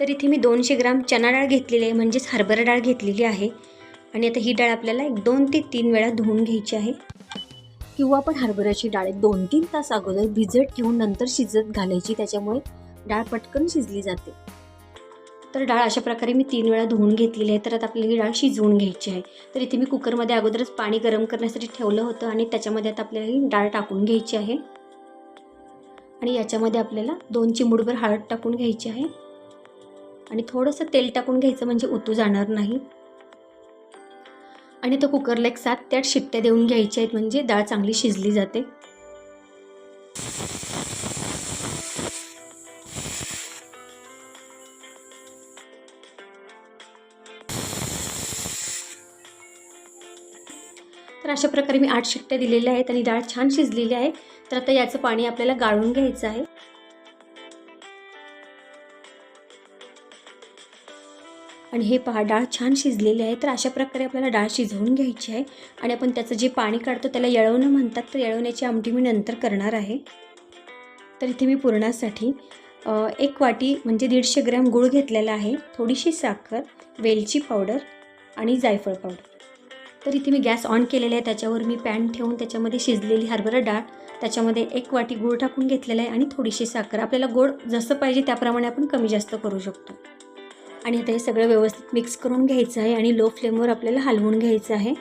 तर इथे मी दोनशे ग्राम चना डाळ घेतलेली आहे म्हणजेच हरभरा डाळ घेतलेली आहे. आणि आता ही डाळ आपल्याला एक दोन ते तीन वेळा धुवून घ्यायची आहे. किंवा आपण हरभऱ्याची डाळ दोन तीन तास अगोदर भिजत ठेवून नंतर शिजत घालायची त्याच्यामुळे डाळ पटकन शिजली जाते. तर डाळ अशा प्रकारे मी तीन वेळा धुवून घेतलेली आहे. तर आता आपल्याला ही डाळ शिजवून घ्यायची आहे. तर इथे मी कुकरमध्ये अगोदरच पाणी गरम करण्यासाठी ठेवलं होतं आणि त्याच्यामध्ये आता आपल्याला ही डाळ टाकून घ्यायची आहे. आणि याच्यामध्ये आपल्याला दोन चिमुडभर हळद टाकून घ्यायची आहे. आणि थोडंसं तेल टाकून घ्यायचं म्हणजे उतू जाणार नाही. आणि तो कुकरला एक सात त्यात आठ शिट्ट्या देऊन घ्यायच्या आहेत म्हणजे डाळ चांगली शिजली जाते. तर अशा प्रकारे मी आठ शिट्ट्या दिलेल्या आहेत आणि डाळ छान शिजलेली आहे. तर आता याचं पाणी आपल्याला गाळून घ्यायचं आहे. आणि हे पहा डाळ छान शिजलेली आहे. तर अशा प्रकारे आपल्याला डाळ शिजवून घ्यायची आहे. आणि आपण त्याचं जे पाणी काढतो त्याला येळवणं म्हणतात. तर येळवण्याची आमटी मी नंतर करणार आहे. तर इथे मी पुरणासाठी एक वाटी म्हणजे दीडशे ग्रॅम गूळ घेतलेला आहे. थोडीशी साखर वेलची पावडर आणि जायफळ पावडर. तर इथे मी गॅस ऑन केलेला आहे. त्याच्यावर मी पॅन ठेवून त्याच्यामध्ये शिजलेली हरभरा डाळ त्याच्यामध्ये एक वाटी गूळ टाकून घेतलेला आहे आणि थोडीशी साखर. आपल्याला गोड जसं पाहिजे त्याप्रमाणे आपण कमी जास्त करू शकतो. आणि आता हे सगळं व्यवस्थित मिक्स करून घ्यायचं आहे आणि लो फ्लेमवर आपल्याला हलवून घ्यायचं आहे.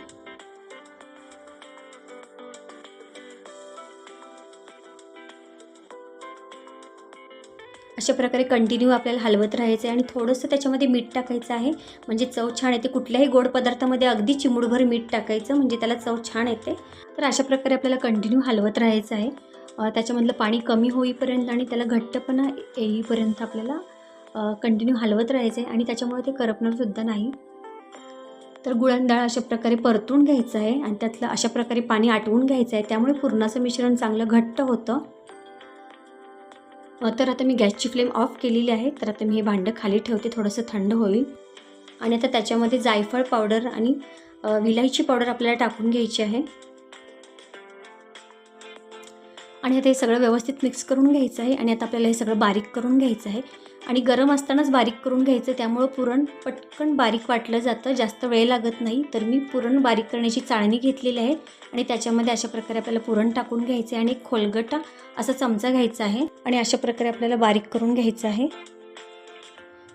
अशा प्रकारे कंटिन्यू आपल्याला हलवत राहायचं आहे आणि थोडंसं त्याच्यामध्ये मीठ टाकायचं आहे. म्हणजे चव छान येते. कुठल्याही गोड पदार्थामध्ये अगदी चिमूडभर मीठ टाकायचं म्हणजे त्याला चव छान येते. तर अशा प्रकारे आपल्याला कंटिन्यू हलवत राहायचं आहे. त्याच्यामधलं पाणी कमी होईपर्यंत आणि त्याला घट्टपणा येईपर्यंत आपल्याला कंटिन्यू हलवत राहायचं आहे आणि त्याच्यामुळे ते करपणारसुद्धा नाही. तर गुळंदाळ अशा प्रकारे परतून घ्यायचं आहे आणि त्यातलं अशा प्रकारे पाणी आटवून घ्यायचं आहे. त्यामुळे पुरणाचं मिश्रण चांगलं घट्ट होतं. तर आता मी गॅसची फ्लेम ऑफ केलेली आहे. तर आता मी हे भांडं खाली ठेवते थोडंसं थंड होईल. आणि आता त्याच्यामध्ये जायफळ पावडर आणि विलायची पावडर आपल्याला टाकून घ्यायची आहे. आणि आता हे सगळं व्यवस्थित मिक्स करून घ्यायचं आहे आणि आता आपल्याला हे सगळं बारीक करून घ्यायचं आहे. आणि गरम असतानाच बारीक करून घ्यायचं त्यामुळं पुरण पटकन बारीक वाटलं जातं. जास्त वेळ लागत नाही. तर मी पुरण बारीक करण्याची चाळणी घेतलेली आहे आणि त्याच्यामध्ये अशा प्रकारे आपल्याला पुरण टाकून घ्यायचं आहे आणि एक खोलगटा असा चमचा घ्यायचा आहे आणि अशा प्रकारे आपल्याला बारीक करून घ्यायचं आहे.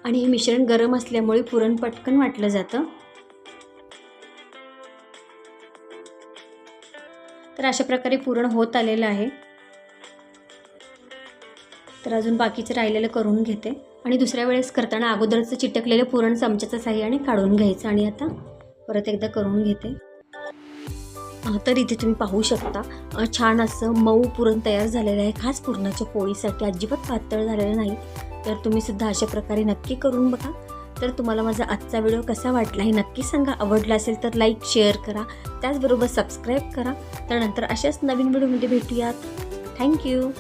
आणि हे मिश्रण गरम असल्यामुळे पुरण पटकन वाटलं जातं. तर अशा प्रकारे पुरण होत आलेलं आहे. तर अजून बाकीचं राहिलेलं करून घेते. आणि दुसऱ्या वेळेस करताना अगोदरचं चिटकलेलं पुरण चमच्याच्या साह्याने काढून घ्यायचं आणि आता परत एकदा करून घेते. तर इथे तुम्ही पाहू शकता छान असं मऊ पुरण तयार झालेलं आहे. खास पुरणाच्या पोळीसाठी अजिबात पातळ झालेलं नाही. तर तुम्ही सुद्धा अशा प्रकारे नक्की करून बघा. तर तुम्हाला माझा आजचा व्हिडिओ कसा वाटला हे नक्की सांगा. आवडला असेल तर लाईक शेअर करा. त्याचबरोबर सबस्क्राईब करा. तर नंतर अशाच नवीन व्हिडिओमध्ये भेटूयात. थँक्यू.